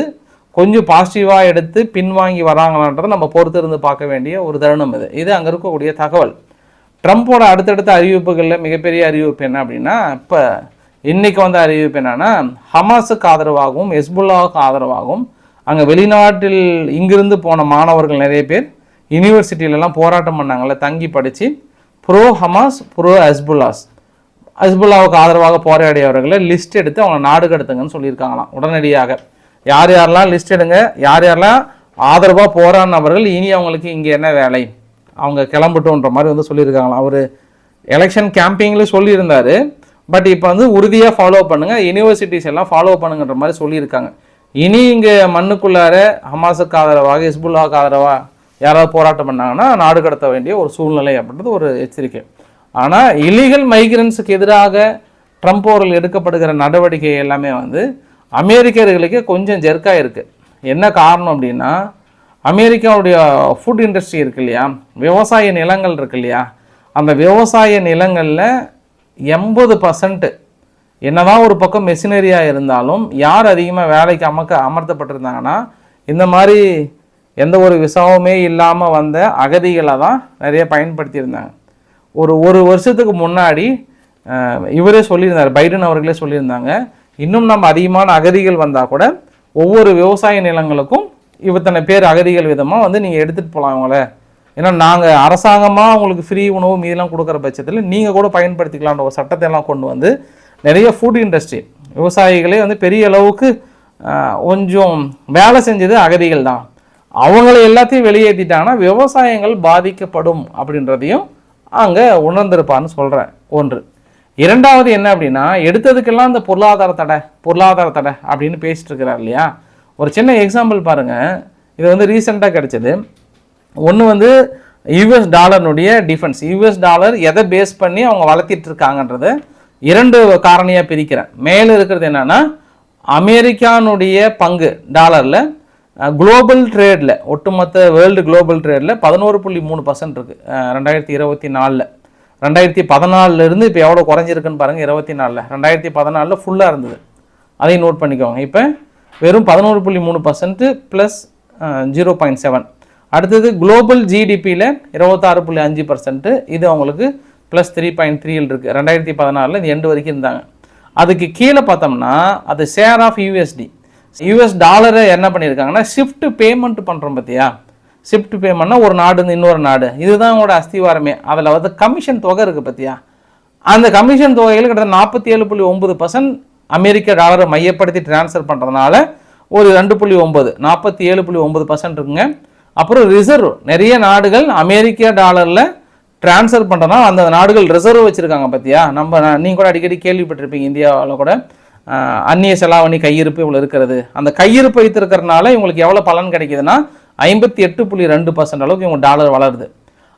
கொஞ்சம் பாசிட்டிவாக எடுத்து பின்வாங்கி வராங்களான்றதை நம்ம பொறுத்திருந்து பார்க்க வேண்டிய ஒரு தருணம் இது. இது அங்கே இருக்கக்கூடிய தகவல். ட்ரம்ப்போட அடுத்தடுத்த அறிவிப்புகளில் மிகப்பெரிய அறிவிப்பு என்ன அப்படின்னா இப்போ இன்றைக்கி வந்த அறிவிப்பு என்னென்னா ஹமாஸுக்கு ஆதரவாகவும் ஹெஸ்புல்லாவுக்கு ஆதரவாகவும் அங்கே வெளிநாட்டில் இங்கிருந்து போன மாணவர்கள் நிறைய பேர் யூனிவர்சிட்டியிலலாம் போராட்டம் பண்ணாங்களே தங்கி படித்து ப்ரோ ஹமாஸ் ப்ரோ ஹஸ்புல்லாஸ் ஹஸ்புல்லாவுக்கு ஆதரவாக போராடியவர்களை லிஸ்ட் எடுத்து அவங்க நாடு கடத்துங்கன்னு சொல்லியிருக்காங்களாம் உடனடியாக. யார் யாரெல்லாம் லிஸ்ட் எடுங்க யார் யாரெல்லாம் ஆதரவாக போராடினவர்கள் இனி அவங்களுக்கு இங்கே என்ன வேலை? அவங்க கிளம்பட்டோன்ற மாதிரி வந்து சொல்லியிருக்காங்களாம். அவர் எலெக்ஷன் கேம்பிங்லேயும் சொல்லியிருந்தார். பட் இப்போ வந்து உறுதியாக ஃபாலோ பண்ணுங்கள் யூனிவர்சிட்டிஸ் எல்லாம் ஃபாலோ பண்ணுங்கன்ற மாதிரி சொல்லியிருக்காங்க. இனி இங்கே மண்ணுக்குள்ளார ஹமாஸுக்கு ஆதரவாக ஹிஸ்புல்லாவுக்கு ஆதரவாக யாராவது போராட்டம் பண்ணாங்கன்னா நாடு கடத்த வேண்டிய ஒரு சூழ்நிலை அப்படின்றது ஒரு எச்சரிக்கை. ஆனால் இலீகல் மைக்ரன்ஸுக்கு எதிராக ட்ரம்ப் அவர்கள் எடுக்கப்படுகிற நடவடிக்கை எல்லாமே வந்து அமெரிக்கர்களுக்கு கொஞ்சம் ஜெர்க்காக இருக்குது என்ன காரணம் அப்படின்னா அமெரிக்காவுடைய ஃபுட் இண்டஸ்ட்ரி இருக்கு இல்லையா? விவசாய நிலங்கள் இருக்கு இல்லையா? அந்த விவசாய நிலங்களில் எண்பது பர்சன்ட்டு என்னதான் ஒரு பக்கம் மெஷினரியாக இருந்தாலும் யார் அதிகமாக வேலைக்கு அமக்க அமர்த்தப்பட்டிருந்தாங்கன்னா இந்த மாதிரி எந்த ஒரு விசாவுமே இல்லாமல் வந்த அகதிகளை தான் நிறைய பயன்படுத்தியிருந்தாங்க. ஒரு ஒரு வருஷத்துக்கு முன்னாடி இவரே சொல்லியிருந்தார் பைடன் அவர்களே சொல்லியிருந்தாங்க இன்னும் நம்ம அதிகமான அகதிகள் வந்தால் கூட ஒவ்வொரு விவசாய நிலங்களுக்கும் இத்தனை பேர் அகதிகள் விதமாக வந்து நீங்கள் எடுத்துகிட்டு போகலாம் அவங்கள ஏன்னா நாங்கள் அரசாங்கமாக உங்களுக்கு ஃப்ரீ உணவு மீதெல்லாம் கொடுக்குற பட்சத்தில் நீங்கள் கூட பயன்படுத்திக்கலான்ற ஒரு சட்டத்தை எல்லாம் கொண்டு வந்து நிறைய ஃபுட் இண்டஸ்ட்ரி விவசாயிகளே வந்து பெரிய அளவுக்கு கொஞ்சம் வேலை செஞ்சது அகதிகள் தான். அவங்கள எல்லாத்தையும் வெளியேற்றிட்டாங்கன்னா விவசாயங்கள் பாதிக்கப்படும் அப்படின்றதையும் அங்கே உணர்ந்திருப்பான்னு சொல்கிறேன் ஒன்று. இரண்டாவது என்ன அப்படின்னா எடுத்ததுக்கெல்லாம் இந்த பொருளாதார தடை பொருளாதார தடை அப்படின்னு பேசிட்டு இருக்கிறார் இல்லையா? ஒரு சின்ன எக்ஸாம்பிள் பாருங்கள் இது வந்து ரீசெண்டாக கிடச்சிது. ஒன்று வந்து யூஎஸ் டாலர்னுடைய டிஃபென்ஸ் யூஎஸ் டாலர் எதை பேஸ் பண்ணி அவங்க வளர்த்திட்டு இருக்காங்கன்றது இரண்டு காரணியாக பிரிக்கிறேன். மேலே இருக்கிறது என்னென்னா அமெரிக்கானுடைய பங்கு டாலரில் குளோபல் ட்ரேடில் ஒட்டுமொத்த வேர்ல்டு குளோபல் ட்ரேடில் பதினோரு புள்ளி மூணு பர்சன்ட் இருக்குது ரெண்டாயிரத்தி இருபத்தி நாலில். ரெண்டாயிரத்தி பதினாலில் இருந்து இப்போ எவ்வளோ குறைஞ்சிருக்குன்னு பாருங்கள் இருபத்தி நாலில். ரெண்டாயிரத்தி பதினாலில் ஃபுல்லாக இருந்தது. அதையும் நோட் பண்ணிக்கோங்க. இப்போ வெறும் பதினோரு புள்ளி மூணு percent plus zero point seven அடுத்தது குளோபல் ஜிடிபியில் இருபத்தாறு புள்ளி அஞ்சு பர்சன்ட்டு இது அவங்களுக்கு ப்ளஸ் த்ரீ பாயிண்ட் த்ரீயில் இருக்குது ரெண்டாயிரத்தி பதினாலில் இது எண்டு வரைக்கும் இருந்தாங்க. அதுக்கு கீழே பார்த்தோம்னா அது ஷேர் ஆஃப் யூஎஸ்டி யூஎஸ் டாலரை என்ன பண்ணியிருக்காங்கன்னா ஷிஃப்ட் பேமெண்ட் பண்ணுறோம் பார்த்தியா ஷிஃப்ட் பேமெண்ட்னா ஒரு நாடு இன்னொரு நாடு. இதுதான் உங்களோட அஸ்திவாரமே. அதில் வந்து கமிஷன் தொகை இருக்குது பார்த்தியா அந்த கமிஷன் தொகையில் கிட்டத்தட்ட நாற்பத்தி ஏழு புள்ளி ஒம்பது பர்சன்ட் அமெரிக்க டாலரை மையப்படுத்தி ட்ரான்ஸ்ஃபர் பண்ணுறதுனால ஒரு ரெண்டு புள்ளி ஒம்பது நாற்பத்தி ஏழு புள்ளி ஒம்பது பர்சன்ட் இருக்குங்க. அப்புறம் ரிசர்வ் நிறைய நாடுகள் அமெரிக்க டாலரில் ட்ரான்ஸ்ஃபர் பண்ணுறதுனால அந்த நாடுகள் ரிசர்வ் வச்சுருக்காங்க பார்த்தியா நம்ம நீங்கள் கூட அடிக்கடி கேள்விப்பட்டிருப்பீங்க இந்தியாவில் கூட. அந்நிய செலாவணி கையிருப்பு இவ்வளோ இருக்கிறது. அந்த கையிருப்பு வைத்திருக்கிறதுனால இவங்களுக்கு எவ்வளோ பலன் கிடைக்குதுன்னா ஐம்பத்தி எட்டு புள்ளி ரெண்டு பர்சன்ட் அளவுக்கு இவங்க டாலர் வளருது.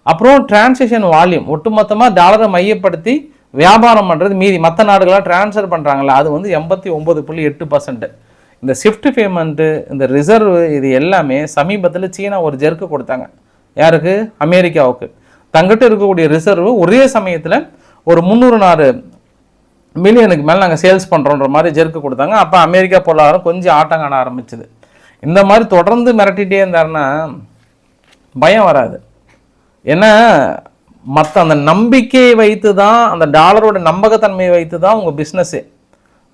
அப்புறம் டிரான்சேக்ஷன் வால்யூம் ஒட்டுமொத்தமாக டாலரை மையப்படுத்தி வியாபாரம் பண்ணுறது மீதி மற்ற நாடுகளாக ட்ரான்ஸ்ஃபர் பண்ணுறாங்களா அது வந்து எண்பத்தி ஒம்பது புள்ளி எட்டு பர்சன்ட்டு இந்த ஷிஃப்ட் பேமெண்ட்டு இந்த ரிசர்வ் இது எல்லாமே சமீபத்தில் சீனா ஒரு ஜெர்க்கு கொடுத்தாங்க. யாருக்கு? அமெரிக்காவுக்கு. தங்கிட்ட இருக்கக்கூடிய ரிசர்வ் ஒரே சமயத்தில் ஒரு முந்நூறு நாலு மில்லியனுக்கு மேலே நாங்கள் சேல்ஸ் பண்ணுறோன்ற மாதிரி ஜெர்க்கு கொடுத்தாங்க. அப்போ அமெரிக்கா பொருளாதாரம் கொஞ்சம் ஆட்டம் காண ஆரம்பிச்சுது. இந்த மாதிரி தொடர்ந்து மிரட்டிகிட்டே இருந்தாருன்னா பயம் வராது. ஏன்னா மற்ற அந்த நம்பிக்கையை வைத்து தான் அந்த டாலரோட நம்பகத்தன்மையை வைத்து தான் உங்கள் பிஸ்னஸ்ஸே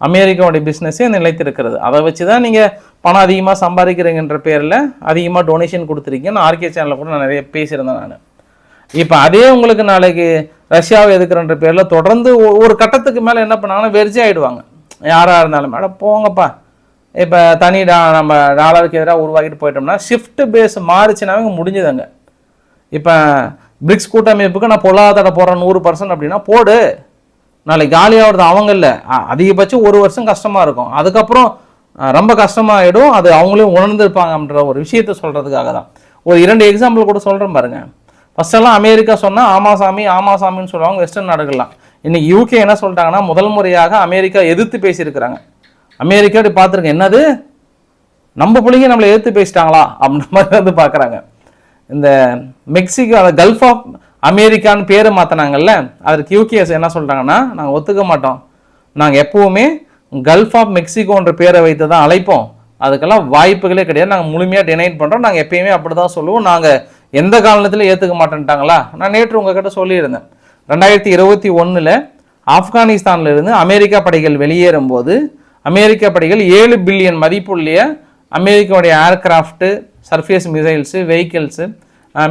அமெரிக்காவுடைய பிஸ்னஸே நிலைத்திருக்கிறது. அதை வச்சு தான் நீங்கள் பணம் அதிகமாக சம்பாதிக்கிறீங்கன்ற பேரில் அதிகமாக டொனேஷன் கொடுத்துருக்கீங்கன்னு ஆர்கே சேனலில் கூட நான் நிறைய பேசியிருந்தேன் நான். இப்போ அதே உங்களுக்கு நாளைக்கு ரஷ்யாவை எதுக்குறன்ற பேரில் தொடர்ந்து ஒ- ஒரு கட்டத்துக்கு மேலே என்ன பண்ணாங்கன்னா வெர்ஜி ஆகிடுவாங்க யாராக இருந்தாலும் மேடம் போங்கப்பா. இப்போ தனி டா நம்ம டாலருக்கு எதிராக உருவாக்கிட்டு போயிட்டோம்னா ஷிஃப்ட் பேஸ் மாறிச்சுனாவே இங்க முடிஞ்சுதுங்க. இப்போ பிரிக்ஸ் கூட்டமைப்புக்கு நான் பொருளாதார போடுறேன் நூறு பர்சன்ட் அப்படின்னா போடு. நாளைக்கு காலியாகிறது அவங்க இல்லை. அதிகபட்சம் ஒரு வருஷம் கஷ்டமாக இருக்கும். அதுக்கப்புறம் ரொம்ப கஷ்டமாகிடும் அது அவங்களே அப்படின்ற ஒரு விஷயத்த சொல்கிறதுக்காக தான். ஒரு இரண்டு எக்ஸாம்பிள் கூட சொல்கிறேன் பாருங்கள் ஃபஸ்ட்டெல்லாம் அமெரிக்கா சொன்னால் ஆமாசாமி ஆமாசாமின்னு சொல்லுவாங்க வெஸ்டர்ன் நாடுகள்லாம். இன்றைக்கி யூகே என்ன சொல்லிட்டாங்கன்னா முதல் முறையாக அமெரிக்கா எதிர்த்து பேசியிருக்கிறாங்க. அமெரிக்கா அப்படி பார்த்துருங்க என்னது? நம்ம பிள்ளைங்க நம்மளை எதிர்த்து பேசிட்டாங்களா? அப்படின்ற மாதிரி வந்து பார்க்குறாங்க. இந்த மெக்சிகோ அந்த கல்ஃப் ஆஃப் அமெரிக்கான்னு பேரை மாற்றினாங்கல்ல அதற்கு யூகேஎஸ் என்ன சொல்கிறாங்கன்னா நாங்கள் ஒத்துக்க மாட்டோம். நாங்கள் எப்போவுமே கல்ஃப் ஆஃப் மெக்சிகோன்ற பேரை வைத்து தான் அழைப்போம். அதுக்கெல்லாம் வாய்ப்புகளே கிடையாது. நாங்கள் முழுமையாக டினைட் பண்ணுறோம் நாங்கள் எப்பயுமே அப்படி தான் சொல்லுவோம். நாங்கள் எந்த காலத்தில் ஏற்றுக்க மாட்டேன்ட்டாங்களா? நான் நேற்று உங்ககிட்ட சொல்லியிருந்தேன். ரெண்டாயிரத்தி இருபத்தி ஒன்றில் ஆப்கானிஸ்தான்லேருந்து அமெரிக்கா படைகள் வெளியேறும்போது அமெரிக்க படைகள் ஏழு பில்லியன் மதிப்புள்ள அமெரிக்காவுடைய ஏர்கிராஃப்ட்டு சர்ஃபேஸ் மிசைல்ஸு வெஹிக்கிள்ஸு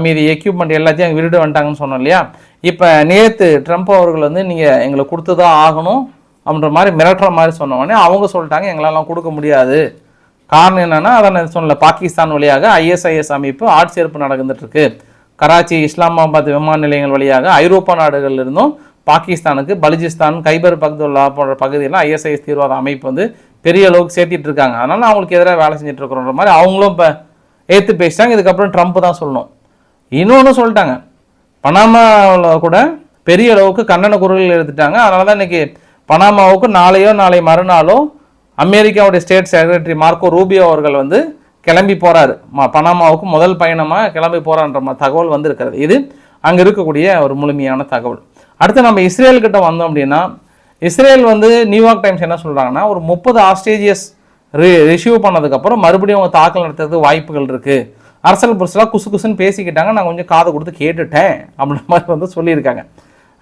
மீதி எக்யூப்மெண்ட் எல்லாத்தையும் அங்கே விருடு வந்துட்டாங்கன்னு சொன்னோம் இல்லையா? இப்போ நேற்று ட்ரம்ப் அவர்கள் வந்து நீங்கள் எங்களுக்கு கொடுத்து தான் ஆகணும் அப்படின்ற மாதிரி மிரட்டுற மாதிரி சொன்னோடனே அவங்க சொல்லிட்டாங்க எங்களாலாம் கொடுக்க முடியாது. காரணம் என்னென்னா அதை நான் சொன்னல பாகிஸ்தான் வழியாக ஐஎஸ்ஐஎஸ் அமைப்பு ஆட்சேர்ப்பு நடந்துட்டுருக்கு. கராச்சி இஸ்லாமாபாத் விமான நிலையங்கள் வழியாக ஐரோப்பா நாடுகளில் இருந்தும் பாகிஸ்தானுக்கு பலுஜிஸ்தான் கைபர் பக்துல்லா போன்ற பகுதியெல்லாம் ஐஎஸ்ஐஎஸ் தீவிரவாத அமைப்பு வந்து பெரிய அளவுக்கு சேர்த்திட்டு இருக்காங்க. அதனால அவங்களுக்கு எதிராக வேலை செஞ்சுட்டு இருக்கிறோன்ற மாதிரி அவங்களும் இப்போ ஏற்று பேசிட்டாங்க இதுக்கப்புறம் ட்ரம்ப் தான் சொல்லணும். இன்னொன்று சொல்லிட்டாங்க. பனாமாவில் கூட பெரிய அளவுக்கு கண்டன குரல்கள் எடுத்துட்டாங்க. அதனால தான் இன்னைக்கு பனாமாவுக்கு நாளையோ நாளை மறுநாளோ அமெரிக்காவுடைய ஸ்டேட் செக்ரட்டரி மார்க்கோ ரூபியோ அவர்கள் வந்து கிளம்பி போகிறார் ம- பனாமாவுக்கு முதல் பயணமாக கிளம்பி போகிறான்ற தகவல் வந்திருக்கிறது. இது அங்கே இருக்கக்கூடிய ஒரு முழுமையான தகவல். அடுத்து நம்ம இஸ்ரேல்கிட்ட வந்தோம் அப்படின்னா இஸ்ரேல் வந்து நியூயார்க் டைம்ஸ் என்ன சொல்கிறாங்கன்னா ஒரு முப்பது ஆஸ்ட்ரேஜியஸ் ரிசீவ் பண்ணதுக்கப்புறம் மறுபடியும் அவங்க தாக்கல் நடத்துறதுக்கு வாய்ப்புகள் இருக்குது அரசல் புருஷலாக குசு குசுன்னு பேசிக்கிட்டாங்க. நான் கொஞ்சம் காது கொடுத்து கேட்டுட்டேன் அப்படின்ற மாதிரி வந்து சொல்லியிருக்காங்க.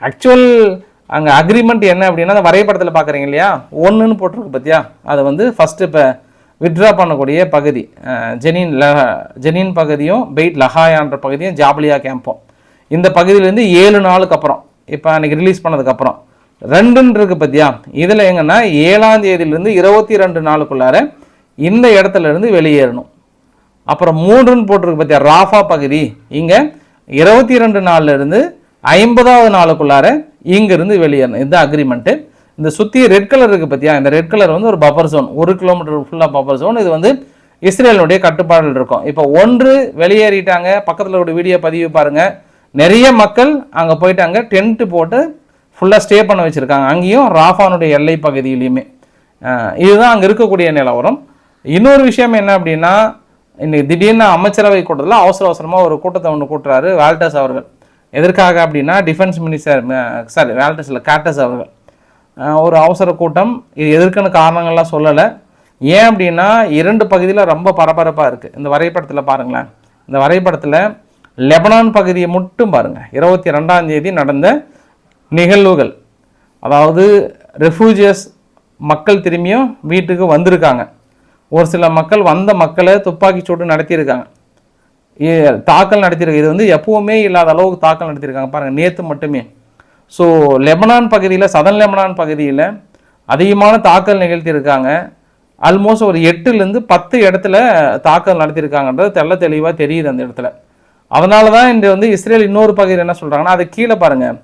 ஆக்சுவல் அங்கே அக்ரிமெண்ட் என்ன அப்படின்னா அந்த வரைபடத்தில் பார்க்குறீங்க இல்லையா? ஒன்றுன்னு போட்டிருக்கு பார்த்தியா அது வந்து ஃபஸ்ட்டு இப்போ வித்ட்ரா பண்ணக்கூடிய பகுதி. ஜெனின் ல ஜெனின் பகுதியும் பெய்ட் லஹாயான்ற பகுதியும் ஜாப்லியா கேம்பும் இந்த பகுதியிலேருந்து ஏழு நாளுக்கு அப்புறம் இப்போ அன்றைக்கி ரிலீஸ் பண்ணதுக்கப்புறம் ரெண்டுன்னு இருக்கு பார்த்தியா இதில் எங்கன்னா ஏழாம் தேதியிலேருந்து இருபத்தி ரெண்டு நாளுக்குள்ளார இந்த இடத்துல இருந்து வெளியேறணும். அப்புறம் மூன்றுன்னு போட்டிருக்கு பார்த்தியா ராஃபா பகுதி. இங்கே இருபத்தி ரெண்டு நாள்லேருந்து ஐம்பதாவது நாளுக்குள்ளார இங்கேருந்து வெளியேறணும். இதுதான் அக்ரிமெண்ட்டு இந்த சுற்றி ரெட் கலர் இருக்குது பார்த்தியா இந்த ரெட் கலர் வந்து ஒரு பஃபர் ஜோன் ஒரு கிலோமீட்டர் ஃபுல்லாக பஃபர் ஜோன் இது வந்து இஸ்ரேலுடைய கட்டுப்பாடுகள் இருக்கும். இப்போ ஒன்று வெளியேறிட்டாங்க. பக்கத்தில் ஒரு வீடியோ பதிவு பாருங்கள் நிறைய மக்கள் அங்கே போயிட்டாங்க. டென்ட்டு போட்டு ஃபுல்லாக ஸ்டே பண்ண வச்சுருக்காங்க. அங்கேயும் ராஃபானுடைய எல்லை பகுதியிலையுமே. இதுதான் அங்கே இருக்கக்கூடிய நிலவரம். இன்னொரு விஷயம் என்ன அப்படின்னா இன்னைக்கு திடீர்னு அமைச்சரவை கூட்டத்தில் அவசர அவசரமாக ஒரு கூட்டத்தை ஒன்று கூட்டுறாரு வால்டஸ் அவர்கள். எதற்காக அப்படின்னா டிஃபென்ஸ் மினிஸ்டர் சாரி வேல்டஸ் இல்லை கேட்டஸ் அவர்கள். ஒரு அவசர கூட்டம். இது எதற்குன்னு காரணங்கள்லாம் சொல்லலை. ஏன் அப்படின்னா இரண்டு பகுதியில் ரொம்ப பரபரப்பாக இருக்குது இந்த வரைபடத்தில் பாருங்களேன். இந்த வரைபடத்தில் லெபனான் பகுதியை மட்டும் பாருங்கள் இருபத்தி ரெண்டாம் தேதி நடந்த நிகழ்வுகள். அதாவது ரெஃப்யூஜியஸ் மக்கள் திரும்பியும் வீட்டுக்கு வந்திருக்காங்க. ஒரு சில மக்கள் வந்த மக்களை துப்பாக்கி சூடு நடத்தியிருக்காங்க. தாக்கல் நடத்தியிருக்கு இது வந்து எப்பவுமே இல்லாத அளவுக்கு தாக்கல் நடத்தியிருக்காங்க. பாருங்கள் நேற்று மட்டுமே. ஸோ லெபனான் பகுதியில் சதன் லெபனான் பகுதியில் அதிகமான தாக்கல் நிகழ்த்தியிருக்காங்க. ஆல்மோஸ்ட் ஒரு எட்டுலேருந்து பத்து இடத்துல தாக்கல் நடத்தியிருக்காங்கன்றது தெள்ள தெளிவாக தெரியுது அந்த இடத்துல. அதனால தான் இன்று வந்து இஸ்ரேல் இன்னொரு பகுதியில் என்ன சொல்கிறாங்கன்னா அது கீழே பாருங்கள்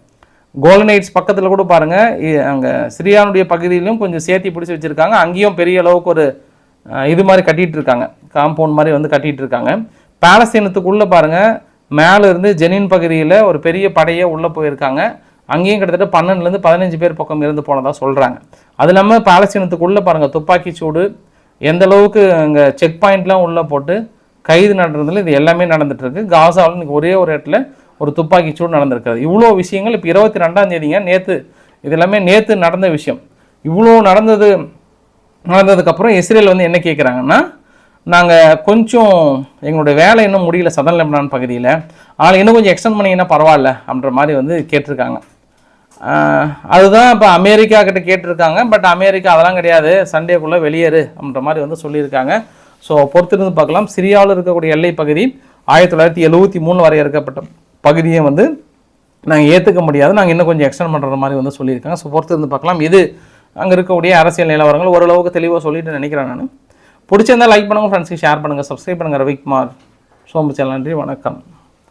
கோலனைட்ஸ் பக்கத்தில் கூட பாருங்கள் அங்கே சிரியானுடைய பகுதியிலும் கொஞ்சம் சேர்த்தி பிடிச்சி வச்சுருக்காங்க. அங்கேயும் பெரிய அளவுக்கு ஒரு இது மாதிரி கட்டிகிட்டு இருக்காங்க. காம்பவுண்ட் மாதிரி வந்து கட்டிகிட்டு இருக்காங்க. பாலஸ்தீனத்துக்குள்ளே பாருங்கள் மேலே இருந்து ஜெனின் பகுதியில் ஒரு பெரிய படையே உள்ளே போயிருக்காங்க. அங்கேயும் கிட்டத்தட்ட பன்னெண்டுலேருந்து பதினஞ்சு பேர் பக்கம் இருந்து போனதாக சொல்கிறாங்க அது இல்லாமல் பாலஸ்தீனத்துக்குள்ளே பாருங்கள் துப்பாக்கி சூடு எந்த அளவுக்கு அங்கே செக் பாயிண்ட்லாம் உள்ளே போட்டு கைது நடந்ததுல இது எல்லாமே நடந்துகிட்ருக்கு காசாவில் இன்றைக்கி ஒரே ஒரு இடத்துல ஒரு துப்பாக்கி சூடு நடந்திருக்காது இவ்வளோ விஷயங்கள் இப்போ இருபத்தி ரெண்டாம் தேதிங்க. நேற்று இது எல்லாமே நேற்று நடந்த விஷயம். இவ்வளோ நடந்தது நடந்ததுக்கப்புறம் இஸ்ரேல் வந்து என்ன கேட்குறாங்கன்னா நாங்கள் கொஞ்சம் எங்களுடைய வேலை இன்னும் முடியல சதன் லெபனான் பகுதியில். ஆனால் இன்னும் கொஞ்சம் எக்ஸ்டெண்ட் பண்ணிங்கன்னா பரவாயில்ல அப்படின்ற மாதிரி வந்து கேட்டிருக்காங்க. அதுதான் இப்போ அமெரிக்கா கிட்ட கேட்டிருக்காங்க. பட் அமெரிக்கா அதெல்லாம் கிடையாது. சண்டேக்குள்ளே வெளியேறு அப்படின்ற மாதிரி வந்து சொல்லியிருக்காங்க. ஸோ பொறுத்திருந்து பார்க்கலாம். சிரியாவில் இருக்கக்கூடிய எல்லை பகுதி ஆயிரத்தி தொள்ளாயிரத்தி எழுபத்தி மூணு வரையறுக்கப்பட்ட பகுதியை வந்து நாங்கள் ஏற்றுக்க முடியாது. நாங்கள் இன்னும் கொஞ்சம் எக்ஸ்டெண்ட் பண்ணுற மாதிரி வந்து சொல்லியிருக்காங்க. ஸோ பொறுத்திருந்து பார்க்கலாம். இது அங்கே இருக்கக்கூடிய அரசியல் நிலவரங்கள் ஓரளவுக்கு தெளிவாக சொல்லிட்டு நினைக்கிறேன் நான். பிடிச்சிருந்தா லைக் பண்ணுங்கள் ஃப்ரெண்ட்ஸ்க்கு ஷேர் பண்ணுங்கள் சப்ஸ்கிரைப் பண்ணுங்கள் ரவிக்குமார் சோம்பு சேனல் நன்றி வணக்கம்.